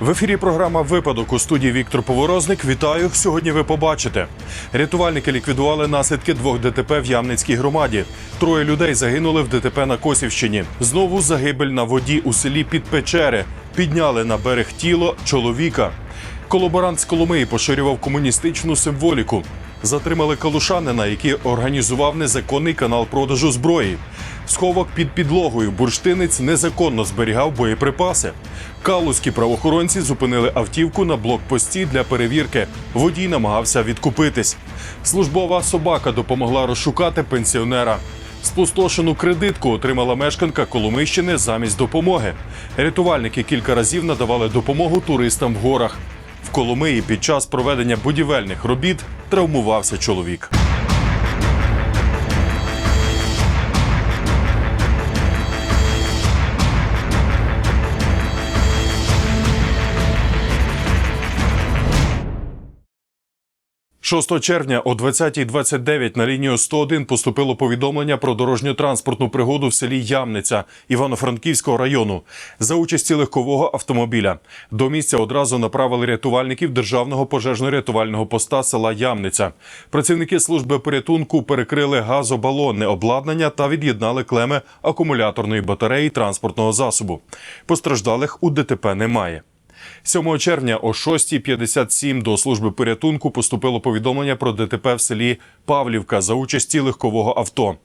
В ефірі програма Випадок у студії Віктор Поворозник. Вітаю. Сьогодні ви побачите. Рятувальники ліквідували наслідки двох ДТП в Ямницькій громаді. Троє людей загинули в ДТП на Косівщині. Знову загибель на воді у селі Підпечери. Підняли на берег тіло чоловіка. Колаборант з Коломиї поширював комуністичну символіку. Затримали калушанина, який організував незаконний канал продажу зброї. Сховок під підлогою бурштинець незаконно зберігав боєприпаси. Калузькі правоохоронці зупинили автівку на блокпості для перевірки. Водій намагався відкупитись. Службова собака допомогла розшукати пенсіонера. Спустошену кредитку отримала мешканка Коломийщини замість допомоги. Рятувальники кілька разів надавали допомогу туристам в горах. В Коломиї під час проведення будівельних робіт травмувався чоловік. – 6 червня о 20.29 на лінію 101 поступило повідомлення про дорожньо-транспортну пригоду в селі Ямниця Івано-Франківського району за участі легкового автомобіля. До місця одразу направили рятувальників державного пожежно-рятувального поста села Ямниця. Працівники служби порятунку перекрили газобалонне обладнання та від'єднали клеми акумуляторної батареї транспортного засобу. Постраждалих у ДТП немає. 7 червня о 6.57 до служби порятунку поступило повідомлення про ДТП в селі Павлівка за участі легкового авто.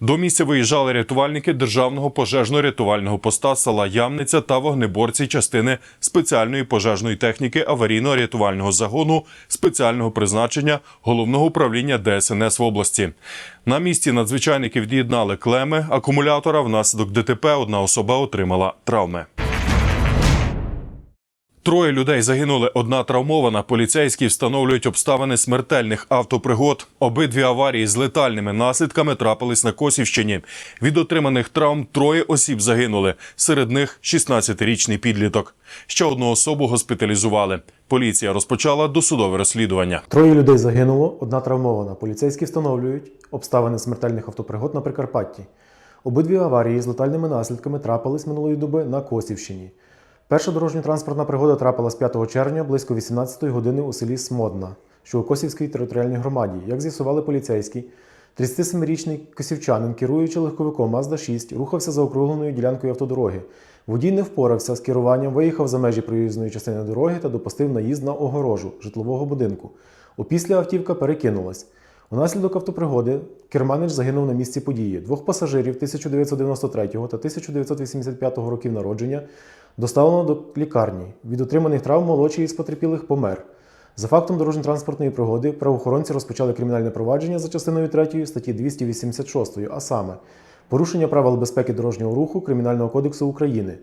До місця виїжджали рятувальники державного пожежно-рятувального поста села Ямниця та вогнеборці частини спеціальної пожежної техніки аварійно-рятувального загону спеціального призначення головного управління ДСНС в області. На місці надзвичайники від'єднали клеми акумулятора. Внаслідок ДТП одна особа отримала травми. Троє людей загинули, одна травмована. Поліцейські встановлюють обставини смертельних автопригод. Обидві аварії з летальними наслідками трапились на Косівщині. Від отриманих травм троє осіб загинули. Серед них 16-річний підліток. Ще одну особу госпіталізували. Поліція розпочала досудове розслідування. Троє людей загинуло, одна травмована. Поліцейські встановлюють обставини смертельних автопригод на Прикарпатті. Обидві аварії з летальними наслідками трапились минулої доби на Косівщині. Перша дорожньо-транспортна пригода трапилась 5 червня близько 18 години у селі Смодна, що у Косівській територіальній громаді. Як з'ясували поліцейські, 37-річний косівчанин, керуючи легковиком Mazda 6, рухався за округленою ділянкою автодороги. Водій не впорався з керуванням, виїхав за межі проїзної частини дороги та допустив наїзд на огорожу житлового будинку. Опісля автівка перекинулась. Унаслідок автопригоди керманич загинув на місці події. Двох пасажирів 1993 та 1985 років народження доставлено до лікарні. Від отриманих травм молодший із потерпілих помер. За фактом дорожньо-транспортної пригоди правоохоронці розпочали кримінальне провадження за частиною 3 статті 286, а саме порушення правил безпеки дорожнього руху Кримінального кодексу України.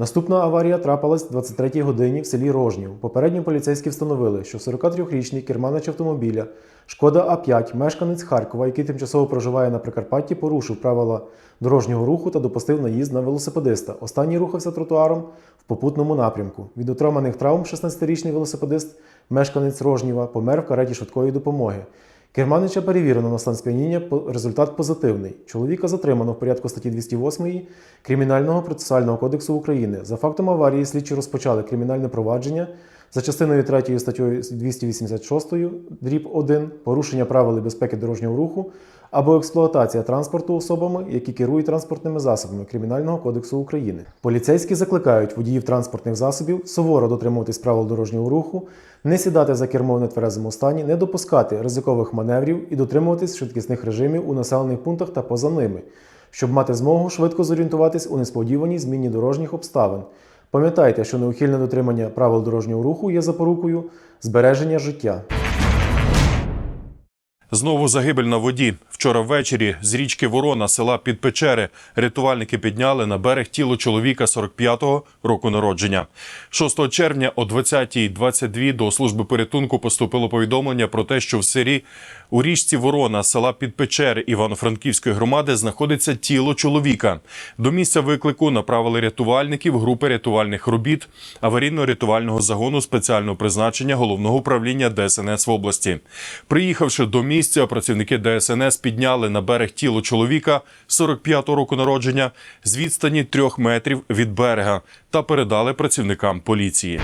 Наступна аварія трапилась 23-й годині в селі Рожнів. Попередньо поліцейські встановили, що 43-річний керманич автомобіля Шкода А5, мешканець Харкова, який тимчасово проживає на Прикарпатті, порушив правила дорожнього руху та допустив наїзд на велосипедиста. Останній рухався тротуаром в попутному напрямку. Від отриманих травм 16-річний велосипедист, мешканець Рожніва, помер в кареті швидкої допомоги. Керманича перевірено на стан сп'яніння, результат позитивний. Чоловіка затримано в порядку статті 208 Кримінального процесуального кодексу України. За фактом аварії слідчі розпочали кримінальне провадження за частиною 3 статтею 286 дріб 1 порушення правил безпеки дорожнього руху або експлуатація транспорту особами, які керують транспортними засобами Кримінального кодексу України. Поліцейські закликають водіїв транспортних засобів суворо дотримуватись правил дорожнього руху, не сідати за кермо в нетверезому стані, не допускати ризикових маневрів і дотримуватись швидкісних режимів у населених пунктах та поза ними, щоб мати змогу швидко зорієнтуватись у несподіваній зміні дорожніх обставин. Пам'ятайте, що неухильне дотримання правил дорожнього руху є запорукою збереження життя. Знову загибель на воді. Вчора ввечері з річки Ворона, села Підпечери, рятувальники підняли на берег тіло чоловіка 45-го року народження. 6 червня о 20.22 до служби порятунку поступило повідомлення про те, що в селі у річці Ворона, села Підпечери Івано-Франківської громади, знаходиться тіло чоловіка. До місця виклику направили рятувальників групи рятувальних робіт аварійно-рятувального загону спеціального призначення головного управління ДСНС в області. Приїхавши до місця, місця працівники ДСНС підняли на берег тіло чоловіка 45-го року народження з відстані трьох метрів від берега та передали працівникам поліції.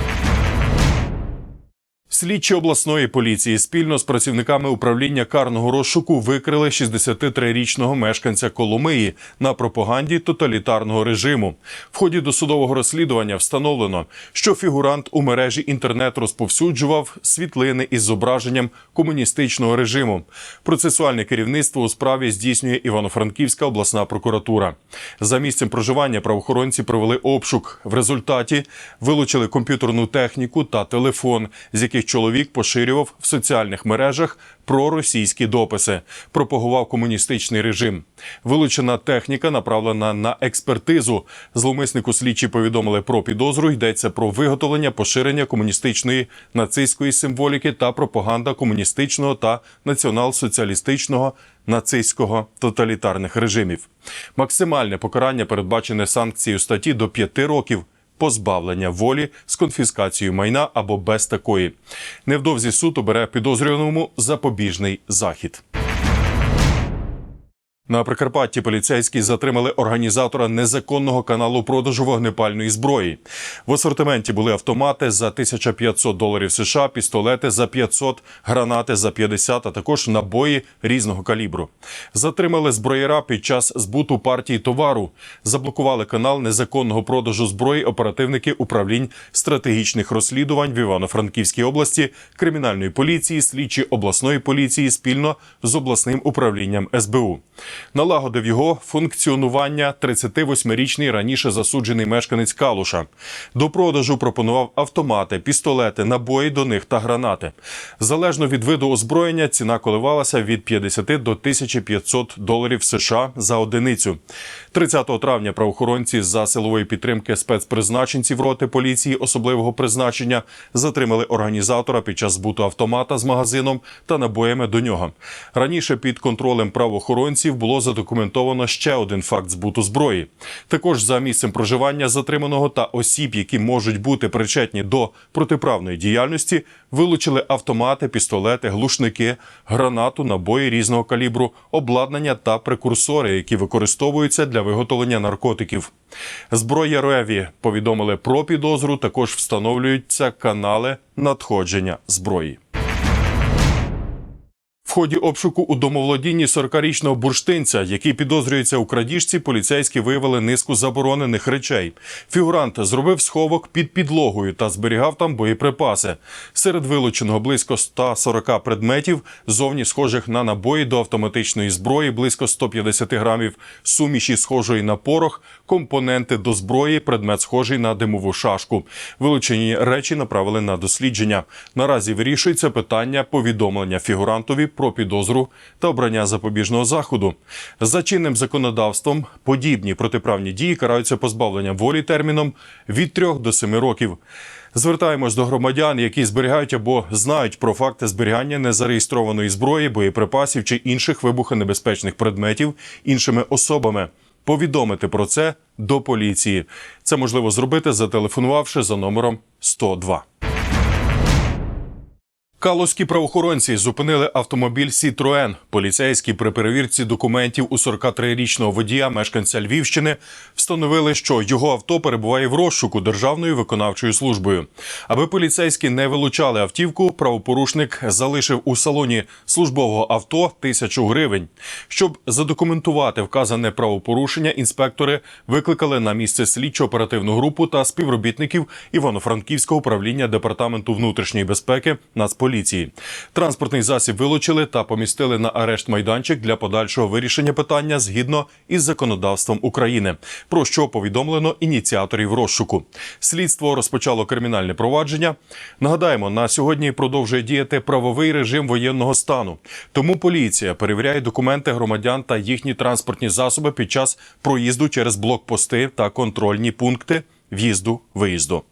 Слідчі обласної поліції спільно з працівниками управління карного розшуку викрили 63-річного мешканця Коломиї на пропаганді тоталітарного режиму. В ході досудового розслідування встановлено, що фігурант у мережі інтернет розповсюджував світлини із зображенням комуністичного режиму. Процесуальне керівництво у справі здійснює Івано-Франківська обласна прокуратура. За місцем проживання правоохоронці провели обшук. В результаті вилучили комп'ютерну техніку та телефон, з яких чоловік поширював в соціальних мережах проросійські дописи, пропагував комуністичний режим. Вилучена техніка направлена на експертизу. Зловмиснику слідчі повідомили про підозру. Йдеться про виготовлення, поширення комуністичної нацистської символіки та пропаганда комуністичного та націонал-соціалістичного нацистського тоталітарних режимів. Максимальне покарання передбачене санкцією статті до 5 років позбавлення волі з конфіскацією майна або без такої. Невдовзі суд обере підозрюваному запобіжний захід. На Прикарпатті поліцейські затримали організатора незаконного каналу продажу вогнепальної зброї. В асортименті були автомати за 1500 доларів США, пістолети за 500, гранати за 50, а також набої різного калібру. Затримали зброєра під час збуту партії товару. Заблокували канал незаконного продажу зброї оперативники управлінь стратегічних розслідувань в Івано-Франківській області, кримінальної поліції, слідчі обласної поліції спільно з обласним управлінням СБУ. Налагодив його функціонування 38-річний раніше засуджений мешканець Калуша. До продажу пропонував автомати, пістолети, набої до них та гранати. Залежно від виду озброєння, ціна коливалася від 50 до 1500 доларів США за одиницю. 30 травня правоохоронці за силової підтримки спецпризначенців роти поліції особливого призначення затримали організатора під час збуту автомата з магазином та набоями до нього. Раніше під контролем правоохоронців було задокументовано ще один факт збуту зброї. Також за місцем проживання затриманого та осіб, які можуть бути причетні до протиправної діяльності, вилучили автомати, пістолети, глушники, гранату, набої різного калібру, обладнання та прекурсори, які використовуються для виготовлення наркотиків. Зброяреві повідомили про підозру. Також встановлюються канали надходження зброї. Ході обшуку у домоволодінні 40-річного бурштинця, який підозрюється у крадіжці, поліцейські виявили низку заборонених речей. Фігурант зробив сховок під підлогою та зберігав там боєприпаси. Серед вилученого близько 140 предметів, зовні схожих на набої до автоматичної зброї, близько 150 грамів суміші, схожої на порох, компоненти до зброї, предмет схожий на димову шашку. Вилучені речі направили на дослідження. Наразі вирішується питання повідомлення фігурантові про підозру та обрання запобіжного заходу. За чинним законодавством подібні протиправні дії караються позбавленням волі терміном від 3 до 7 років. Звертаємось до громадян, які зберігають або знають про факти зберігання незареєстрованої зброї, боєприпасів чи інших вибухонебезпечних предметів іншими особами. Повідомити про це до поліції. Це можливо зробити, зателефонувавши за номером 102. Калузькі правоохоронці зупинили автомобіль Сітроен. Поліцейські при перевірці документів у 43-річного водія, мешканця Львівщини, встановили, що його авто перебуває в розшуку Державною виконавчою службою. Аби поліцейські не вилучали автівку, правопорушник залишив у салоні службового авто тисячу гривень. Щоб задокументувати вказане правопорушення, інспектори викликали на місце слідчо-оперативну групу та співробітників Івано-Франківського управління департаменту внутрішньої безпеки Нацполіції. Транспортний засіб вилучили та помістили на арешт майданчик для подальшого вирішення питання згідно із законодавством України, про що повідомлено ініціаторів розшуку. Слідство розпочало кримінальне провадження. Нагадаємо, на сьогодні продовжує діяти правовий режим воєнного стану. Тому поліція перевіряє документи громадян та їхні транспортні засоби під час проїзду через блокпости та контрольні пункти в'їзду-виїзду.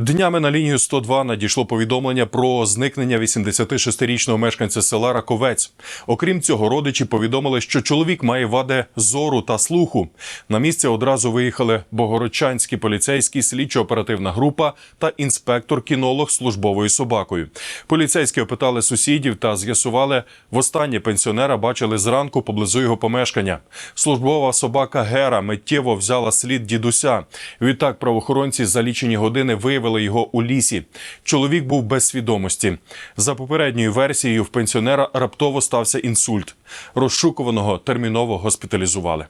Днями на лінію 102 надійшло повідомлення про зникнення 86-річного мешканця села Раковець. Окрім цього, родичі повідомили, що чоловік має вади зору та слуху. На місце одразу виїхали Богородчанські поліцейські, слідчо-оперативна група та інспектор-кінолог службовою собакою. Поліцейські опитали сусідів та з'ясували, востаннє пенсіонера бачили зранку поблизу його помешкання. Службова собака Гера миттєво взяла слід дідуся. Відтак правоохоронці за лічені години виявили його у лісі. Чоловік був без свідомості. За попередньою версією, в пенсіонера раптово стався інсульт. Розшукуваного терміново госпіталізували.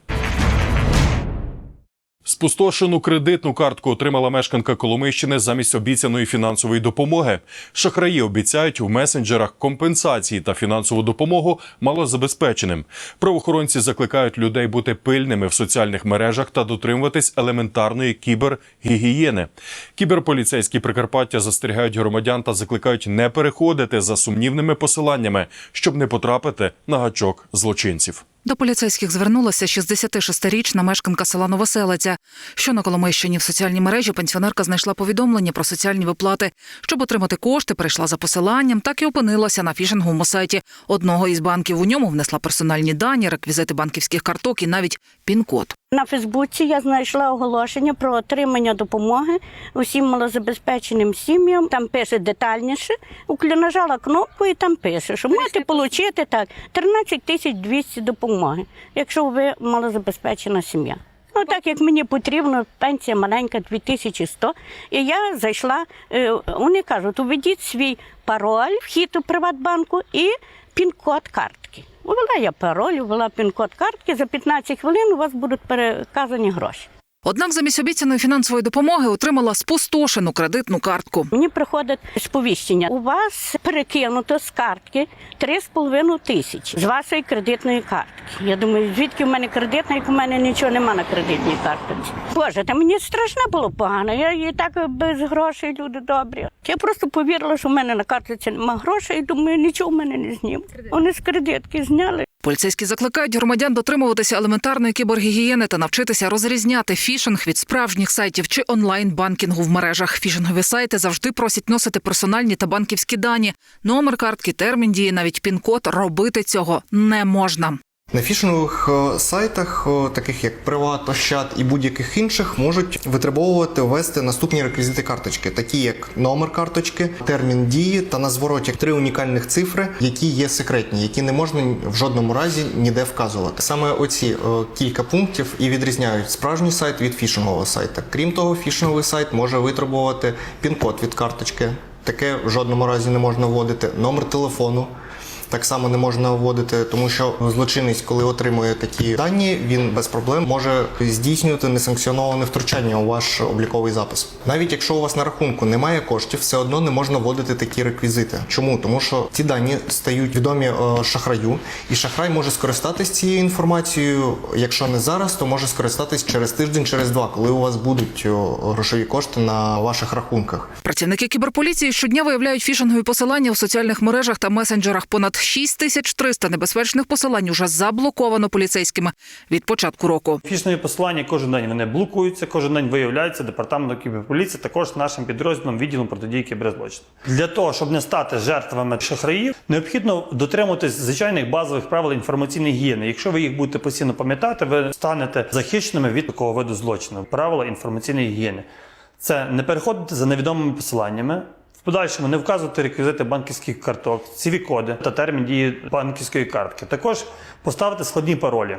Спустошену кредитну картку отримала мешканка Коломийщини замість обіцяної фінансової допомоги. Шахраї обіцяють в месенджерах компенсації та фінансову допомогу малозабезпеченим. Правоохоронці закликають людей бути пильними в соціальних мережах та дотримуватись елементарної кібергігієни. Кіберполіцейські Прикарпаття застерігають громадян та закликають не переходити за сумнівними посиланнями, щоб не потрапити на гачок злочинців. До поліцейських звернулася 66-річна мешканка села Новоселиця. Що на Коломийщині в соціальній мережі пенсіонерка знайшла повідомлення про соціальні виплати. Щоб отримати кошти, прийшла за посиланням, так і опинилася на фішинговому сайті одного із банків. У ньому внесла персональні дані, реквізити банківських карток і навіть пін-код. На Фейсбуці я знайшла оголошення про отримання допомоги усім малозабезпеченим сім'ям. Там пише детальніше. Уклю- Нажала кнопку і там пише, що можете отримати так 13 тисяч 200 допомоги, якщо ви малозабезпечена сім'я. Ну, так як мені потрібно, пенсія маленька 2100, і я зайшла, е, вони кажуть, уведіть свій пароль, вхід у Приватбанку і пін-код картки. Ввела я пароль, ввела пін-код картки, за 15 хвилин у вас будуть переказані гроші. Однак замість обіцяної фінансової допомоги отримала спустошену кредитну картку. Мені приходить сповіщення. У вас перекинуто з картки 3,5 тисячі з вашої кредитної картки. Я думаю, звідки в мене кредитна, як у мене нічого нема на кредитній картці. Боже, та мені страшно було погано. Я і так без грошей, люди добрі. Я просто повірила, що в мене на картці нема грошей, і думаю, нічого в мене не знімуть. Вони з кредитки зняли. Поліцейські закликають громадян дотримуватися елементарної кібергігієни та навчитися розрізняти фішинг від справжніх сайтів чи онлайн-банкінгу в мережах. Фішингові сайти завжди просять носити персональні та банківські дані, номер картки, термін дії, навіть пін-код. Робити цього не можна. На фішингових е, сайтах, е, таких як Приват, Ощад і будь-яких інших, можуть витребовувати ввести наступні реквізити карточки, такі як номер карточки, термін дії та на звороті три унікальних цифри, які є секретні, які не можна в жодному разі ніде вказувати. Саме оці е, кілька пунктів і відрізняють справжній сайт від фішингового сайта. Крім того, фішинговий сайт може витребувати пін-код від карточки. Таке в жодному разі не можна вводити, номер телефону так само не можна вводити, тому що злочинець, коли отримує такі дані, він без проблем може здійснювати несанкціоноване втручання у ваш обліковий запис. Навіть якщо у вас на рахунку немає коштів, все одно не можна вводити такі реквізити. Чому? Тому що ці дані стають відомі е, шахраю, і шахрай може скористатись цією інформацією. Якщо не зараз, то може скористатись через тиждень, через два, коли у вас будуть е, грошові кошти на ваших рахунках. Працівники кіберполіції щодня виявляють фішингові посилання у соціальних мережах та месенджерах. Понад 6300 небезпечних посилань уже заблоковано поліцейськими від початку року. Фішнові посилання кожен день вони блокуються, кожен день виявляються департаментом кіберполіції, також нашим підрозділом відділом протидії кіберзлочину. Для того, щоб не стати жертвами шахраїв, необхідно дотримуватись звичайних базових правил інформаційної гігієни. Якщо ви їх будете постійно пам'ятати, ви станете захищеними від такого виду злочину. Правила інформаційної гігієни. Це не переходити за невідомими посиланнями. В подальшому не вказувати реквізити банківських карток, cv коди та термін дії банківської картки. Також поставити складні паролі.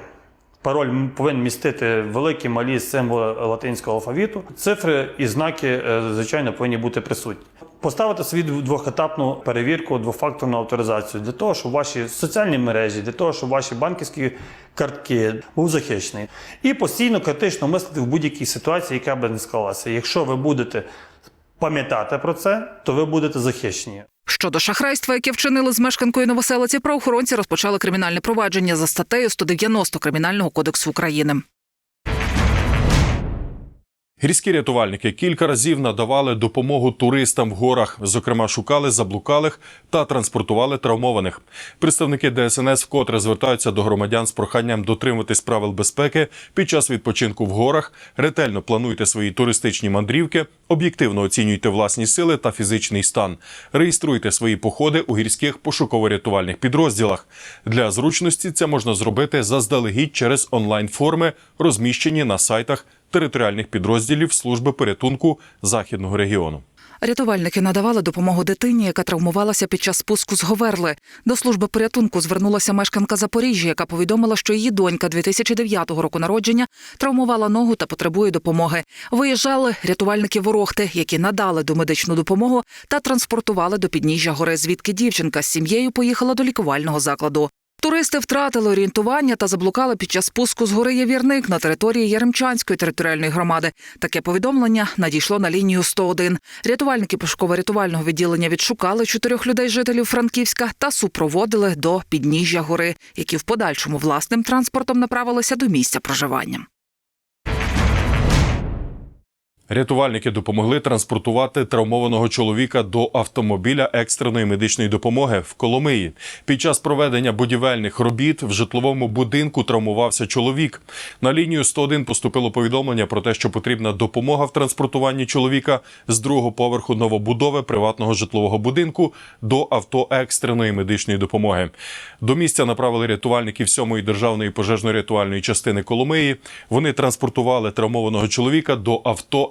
Пароль повинен містити великі, малі символи латинського алфавіту. Цифри і знаки, е, звичайно, повинні бути присутні. Поставити собі двохетапну перевірку, двофакторну авторизацію для того, щоб ваші соціальні мережі, для того, щоб ваші банківські картки був захищений. І постійно критично мислити в будь-якій ситуації, яка би не склалася. Якщо ви будете пам'ятати про це, то ви будете захищені. Щодо шахрайства, яке вчинили з мешканкою Новоселиці, правоохоронці розпочали кримінальне провадження за статтею 190 Кримінального кодексу України. Гірські рятувальники кілька разів надавали допомогу туристам в горах, зокрема, шукали заблукалих та транспортували травмованих. Представники ДСНС вкотре звертаються до громадян з проханням дотримуватись правил безпеки під час відпочинку в горах, ретельно плануйте свої туристичні мандрівки, об'єктивно оцінюйте власні сили та фізичний стан, реєструйте свої походи у гірських пошуково-рятувальних підрозділах. Для зручності це можна зробити заздалегідь через онлайн-форми, розміщені на сайтах територіальних підрозділів служби порятунку західного регіону. Рятувальники надавали допомогу дитині, яка травмувалася під час спуску з Говерли. До служби порятунку звернулася мешканка Запоріжжя, яка повідомила, що її донька 2009 року народження травмувала ногу та потребує допомоги. Виїжджали рятувальники Ворохти, які надали домедичну допомогу та транспортували до підніжжя гори, звідки дівчинка з сім'єю поїхала до лікувального закладу. Туристи втратили орієнтування та заблукали під час спуску з гори Явірник на території Яремчанської територіальної громади. Таке повідомлення надійшло на лінію 101. Рятувальники пошуково-рятувального відділення відшукали чотирьох людей жителів Франківська та супроводили до підніжжя гори, які в подальшому власним транспортом направилися до місця проживання. Рятувальники допомогли транспортувати травмованого чоловіка до автомобіля екстреної медичної допомоги в Коломиї. Під час проведення будівельних робіт в житловому будинку травмувався чоловік. На лінію 101 поступило повідомлення про те, що потрібна допомога в транспортуванні чоловіка з другого поверху новобудови приватного житлового будинку до авто екстреної медичної допомоги. До місця направили рятувальників 7-ї державної пожежно-рятувальної частини Коломиї. Вони транспортували травмованого чоловіка до авто